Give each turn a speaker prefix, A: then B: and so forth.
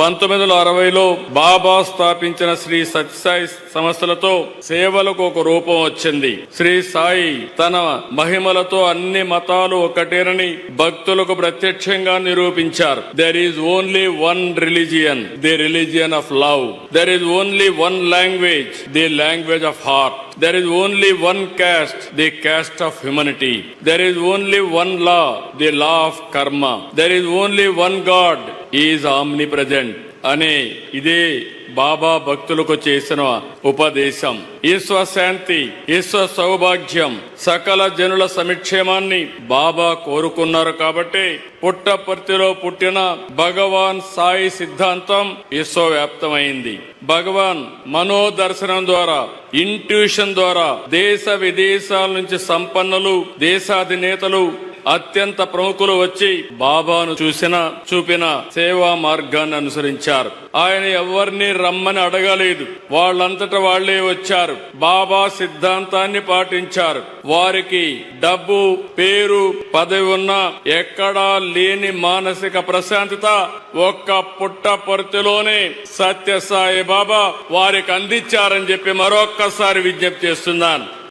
A: పంతొమ్మిది వందల అరవైలో బాబా స్థాపించిన శ్రీ సత్యసాయి సంస్థలతో సేవలకు ఒక రూపం వచ్చింది. శ్రీ సాయి తన మహిమలతో అన్ని మతాలు ఒకటేనని భక్తులకు ప్రత్యక్షంగా నిరూపించారు. There is only one religion the religion of love there is only one language the language of heart there is only one caste the caste of humanity there is only one law the law of karma there is only one God is omnipresent అనే ఇదే బాబా భక్తులకు చేసిన ఉపదేశం. ఈశ్వ శాంతి ఈశ్వ సౌభాగ్యం సకల జనుల సమిక్షేమాన్ని బాబా కోరుకున్నారు కాబట్టి పుట్టపర్తిలో పుట్టిన భగవాన్ సాయి సిద్ధాంతం విశ్వవ్యాప్తమైంది. భగవాన్ మనోదర్శనం ద్వారా ఇంట్యూషన్ ద్వారా దేశ విదేశాల నుంచి సంపన్నులు దేశాధినేతలు అత్యంత ప్రముఖులు వచ్చి బాబాను చూసిన చూపిన సేవా మార్గాన్ని అనుసరించారు. ఆయన ఎవరిని రమ్మని అడగలేదు. వాళ్ళంతట వాళ్ళే వచ్చారు. బాబా సిద్ధాంతాన్ని పాటించారు. వారికి డబ్బు పేరు పదవి ఉన్నా ఎక్కడా లేని మానసిక ప్రశాంతత ఒక్క పుట్ట పుట్టపర్తిలోనే సత్యసాయి బాబా వారికి అందించారని చెప్పి మరొక్కసారి విజ్ఞప్తి చేస్తున్నాను.